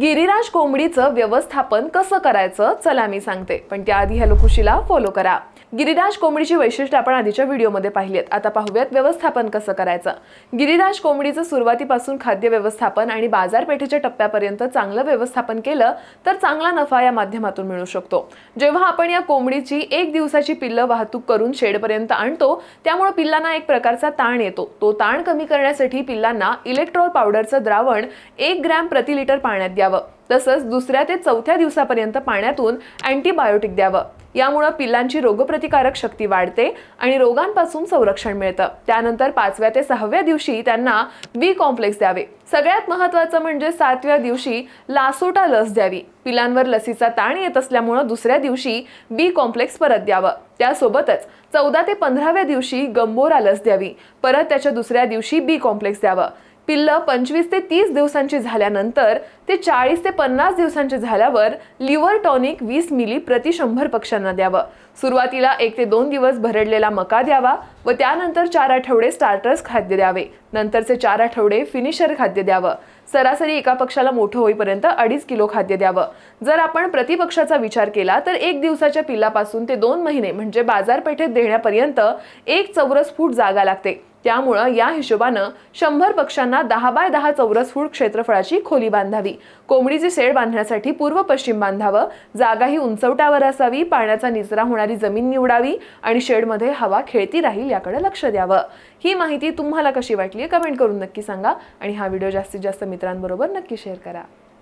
गिरिराज कोंबडीचं व्यवस्थापन कसं करायचं? चला मी सांगते. पण त्याआधी ह्या लोकुशीला फॉलो करा. गिरिराज कोंबडीची वैशिष्ट्य आपण आधीच्या व्हिडिओमध्ये पाहिली आहेत आता पाहूयात व्यवस्थापन कसं करायचं. गिरिराज कोंबडीचं सुरुवातीपासून खाद्य व्यवस्थापन आणि बाजारपेठेच्या टप्प्यापर्यंत चांगलं व्यवस्थापन केलं तर चांगला नफा या माध्यमातून मिळू शकतो. जेव्हा आपण या कोंबडीची एक दिवसाची पिल्लं वाहतूक करून शेडपर्यंत आणतो त्यामुळे पिल्लांना एक प्रकारचा ताण येतो. तो ताण कमी करण्यासाठी पिल्लांना इलेक्ट्रॉल पावडरचं द्रावण एक ग्रॅम प्रति लिटर पाण्यात द्यावं. तसंच दुसऱ्या ते चौथ्या दिवसापर्यंत पाण्यातून अँटीबायोटिक द्यावं. यामुळं पिल्लांची रोगप्रतिकारक शक्ती वाढते आणि रोगांपासून संरक्षण मिळतं. त्यानंतर पाचव्या ते सहाव्या दिवशी त्यांना बी कॉम्प्लेक्स द्यावे. सगळ्यात महत्त्वाचं म्हणजे सातव्या दिवशी लासोटा लस द्यावी. पिलांवर लसीचा ताण येत असल्यामुळं दुसऱ्या दिवशी बी कॉम्प्लेक्स परत द्यावं. त्यासोबतच चौदा ते पंधराव्या दिवशी गंबोरा लस द्यावी. परत त्याच्या दुसऱ्या दिवशी बी कॉम्प्लेक्स द्यावं. पिल्लं पंचवीस ते तीस दिवसांची झाल्यानंतर ते चाळीस ते पन्नास दिवसांची झाल्यावर लिव्हर टॉनिक वीस मिली प्रति शंभर पक्ष्यांना द्यावं. सुरुवातीला एक ते दोन दिवस भरडलेला मका द्यावा व त्यानंतर चार आठवडे स्टार्टर्स खाद्य द्यावे. नंतरचे चार आठवडे फिनिशर खाद्य द्यावं. सरासरी एका पक्षाला मोठं होईपर्यंत अडीच किलो खाद्य द्यावं. जर आपण प्रतिपक्षाचा विचार केला तर एक दिवसाच्या पिल्लापासून ते दोन महिने म्हणजे बाजारपेठेत देण्यापर्यंत एक चौरस फूट जागा लागते. त्यामुळं या हिशोबानं शंभर पक्षांना दहा बाय दहा चौरस फूट क्षेत्रफळाची खोली बांधावी. कोंबडीचे शेड बांधण्यासाठी पूर्व पश्चिम बांधावं. जागा ही उंचवट्यावर असावी पाण्याचा निचरा होणारी जमीन निवडावी आणि शेडमध्ये हवा खेळती राहील याकडे लक्ष द्यावं. ही माहिती तुम्हाला कशी वाटली? कमेंट करून नक्की सांगा आणि हा व्हिडिओ जास्तीत जास्त मित्रांबरोबर नक्की शेअर करा.